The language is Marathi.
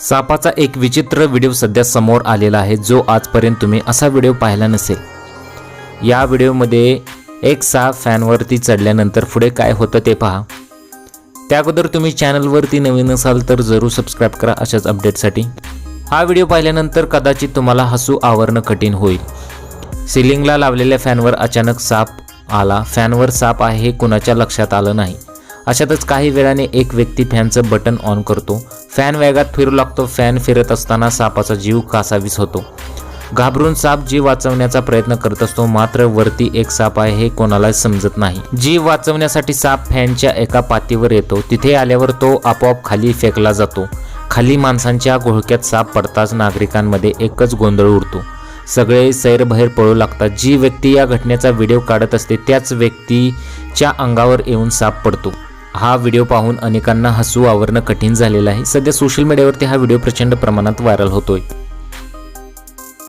सापाचा एक विचित्र व्हिडिओ सध्या समोर आलेला आहे जो आजपर्यंत तुम्ही असा व्हिडिओ पाहिला नसेल. या व्हिडिओमध्ये एक साप फॅनवरती चढल्यानंतर पुढे काय होतं ते पहा. त्या अगोदर तुम्ही चॅनलवरती नवीन असाल तर जरूर सबस्क्राईब करा अशाच अपडेटसाठी. हा व्हिडिओ पाहिल्यानंतर कदाचित तुम्हाला हसू आवरणं कठीण होईल. सिलिंगला लावलेल्या फॅनवर अचानक साप आला. फॅनवर साप आहे हे कुणाच्या लक्षात आलं नाही. अशातच काही वेळाने एक व्यक्ती फॅनचं बटन ऑन करतो. फॅन वेगात फिरू लागतो. फॅन फिरत असताना सापाचा जीव कासावीस होतो. घाबरून साप जीव वाचवण्याचा प्रयत्न करत असतो. मात्र वरती एक साप आहे हे कोणाला समजत नाही. जीव वाचवण्यासाठी साप फॅनच्या एका पातीवर येतो. तिथे आल्यावर तो आपोआप खाली फेकला जातो. खाली माणसांच्या घोळक्यात साप पडताच नागरिकांमध्ये एकच गोंधळ उडतो. सगळे सैरभैर पळू लागतात. जी व्यक्ती या घटनेचा व्हिडिओ काढत असते त्याच व्यक्तीच्या अंगावर येऊन साप पडतो. हा व्हिडिओ पाहून अनेकांना हसू आवरणं कठीण झालेलं आहे. सध्या सोशल मीडियावरती हा व्हिडिओ प्रचंड प्रमाणात व्हायरल होतोय.